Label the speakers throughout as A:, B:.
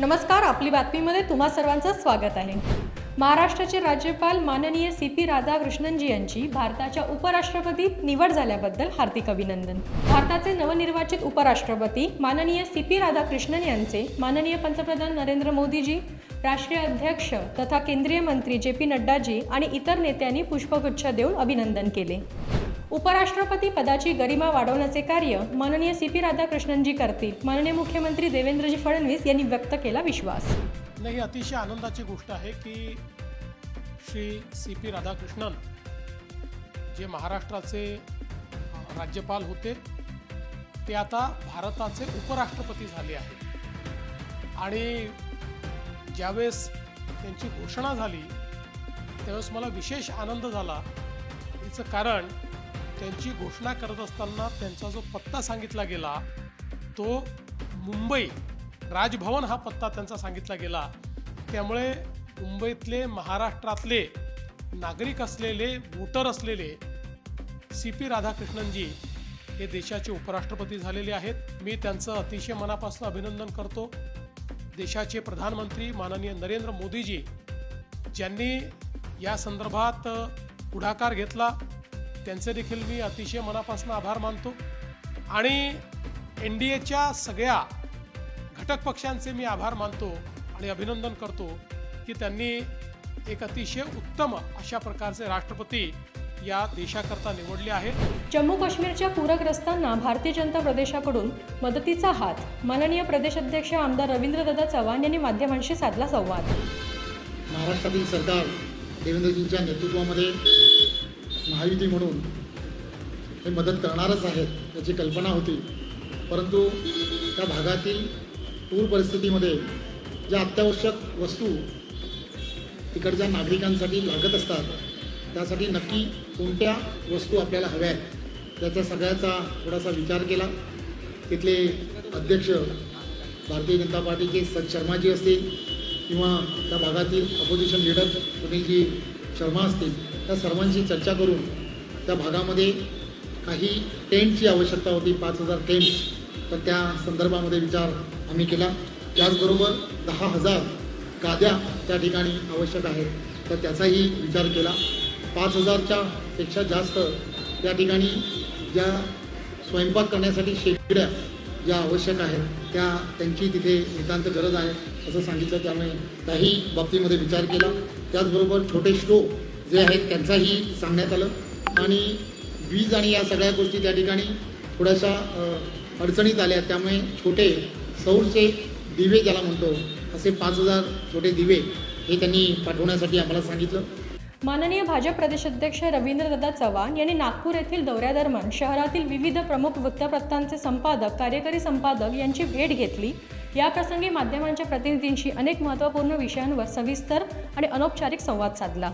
A: नमस्कार आपली बातमीमध्ये तुम्हा सर्वांचं स्वागत आहे. महाराष्ट्राचे राज्यपाल माननीय सी पी राधाकृष्णनजी यांची भारताच्या उपराष्ट्रपती निवड झाल्याबद्दल हार्दिक अभिनंदन. भारताचे नवनिर्वाचित उपराष्ट्रपती माननीय सी पी राधाकृष्णन यांचे माननीय पंतप्रधान नरेंद्र मोदीजी राष्ट्रीय अध्यक्ष तथा केंद्रीय मंत्री जे पी नड्डाजी आणि इतर नेत्यांनी पुष्पगुच्छ देऊन अभिनंदन केले. उपराष्ट्रपती पदाची गरिमा वाढवण्याचे कार्य माननीय सी पी राधाकृष्णनजी करतील. माननीय मुख्यमंत्री देवेंद्रजी फडणवीस यांनी व्यक्त केला विश्वास.
B: नाही ही अतिशय आनंदाची गोष्ट आहे की श्री सी पी राधाकृष्णन जे महाराष्ट्राचे राज्यपाल होते ते आता भारताचे उपराष्ट्रपती झाले आहेत. आणि ज्यावेळेस त्यांची घोषणा झाली त्यावेळेस मला विशेष आनंद झाला. याचं कारण त्यांची घोषणा करत असताना त्यांचा जो पत्ता सांगितला गेला तो मुंबई राजभवन हा पत्ता त्यांचा सांगितला गेला. त्यामुळे मुंबईतले महाराष्ट्रातले नागरिक असलेले वोटर असलेले सी पी राधाकृष्णनजी हे देशाचे उपराष्ट्रपती झालेले आहेत. मी त्यांचं अतिशय मनापासून अभिनंदन करतो. देशाचे प्रधानमंत्री माननीय नरेंद्र मोदीजी ज्यांनी या संदर्भात पुढाकार घेतला त्यांचे देखील मी अतिशय मनापासून आभार मानतो. आणि एन डी एच्या सगळ्या घटक पक्षांचे मी आभार मानतो आणि अभिनंदन करतो की त्यांनी एक अतिशय उत्तम अशा प्रकारचे राष्ट्रपती या देशाकरता निवडले आहेत.
A: जम्मू काश्मीरच्या पूरग्रस्तांना भारतीय जनता प्रदेशाकडून मदतीचा हात माननीय प्रदेशाध्यक्ष आमदार रवींद्रदादा चव्हाण यांनी माध्यमांशी साधला संवाद.
C: महाराष्ट्रातील सरकार देवेंद्रजींच्या नेतृत्वामध्ये महायुती म्हणून हे मदत करणारच आहेत याची कल्पना होती. परंतु त्या भागातील पूर परिस्थितीमध्ये ज्या अत्यावश्यक वस्तू तिकडच्या नागरिकांसाठी लागत असतात त्यासाठी नक्की कोणत्या वस्तू आपल्याला हव्या आहेत त्याचा सगळ्याचा थोडासा विचार केला. तिथले अध्यक्ष भारतीय जनता पार्टीचे सत शर्माजी असतील किंवा त्या भागातील अपोजिशन लीडर सुनीलजी शर्मा असतील त्या सर्वांशी चर्चा करून त्या भागामध्ये काही टेंटची आवश्यकता होती पाच हजार टेंट्स तर त्या संदर्भामध्ये विचार आम्ही केला. त्याचबरोबर दहा हजार गाद्या त्या ठिकाणी आवश्यक आहेत. तर त्याचाही विचार केला. पाच हजारच्या पेक्षा जास्त त्या ठिकाणी ज्या स्वयंपाक करण्यासाठी शेगड्या ज्या आवश्यक आहेत त्या त्यांची तिथे नितांत गरज आहे असं सांगितलं. त्यामुळे त्याही बाबतीमध्ये विचार केला. त्याचबरोबर छोटे स्टोव जे आहेत त्यांचाही सांगण्यात आलं. आणि वीज आणि या सगळ्या गोष्टी त्या ठिकाणी थोड्याशा अडचणीत आल्या. त्यामुळे छोटे सौरचे दिवे ज्याला म्हणतो असे पाच हजार छोटे दिवे हे त्यांनी पाठवण्यासाठी आम्हाला सांगितलं.
A: माननीय भाजप प्रदेशाध्यक्ष रवींद्रदादा चव्हाण यांनी नागपूर येथील दौऱ्यादरम्यान शहरातील विविध प्रमुख वृत्तपत्रांचे संपादक कार्यकारी संपादक यांची भेट घेतली. याप्रसंगी माध्यमांच्या प्रतिनिधींशी अनेक महत्त्वपूर्ण विषयांवर सविस्तर आणि अनौपचारिक संवाद साधला.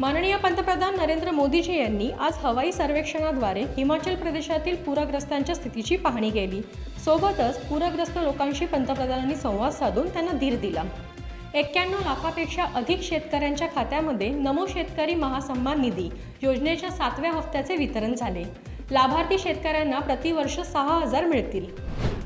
A: माननीय पंतप्रधान नरेंद्र मोदीजी यांनी आज हवाई सर्वेक्षणाद्वारे हिमाचल प्रदेशातील पूरग्रस्तांच्या स्थितीची पाहणी केली. सोबतच पूरग्रस्त लोकांशी पंतप्रधानांनी संवाद साधून त्यांना धीर दिला. एक्क्याण्णव लाखापेक्षा अधिक शेतकऱ्यांच्या खात्यामध्ये नमो शेतकरी महासन्मान निधी योजनेच्या सातव्या हप्त्याचे वितरण झाले. लाभार्थी शेतकऱ्यांना प्रतिवर्ष सहा हजार मिळतील.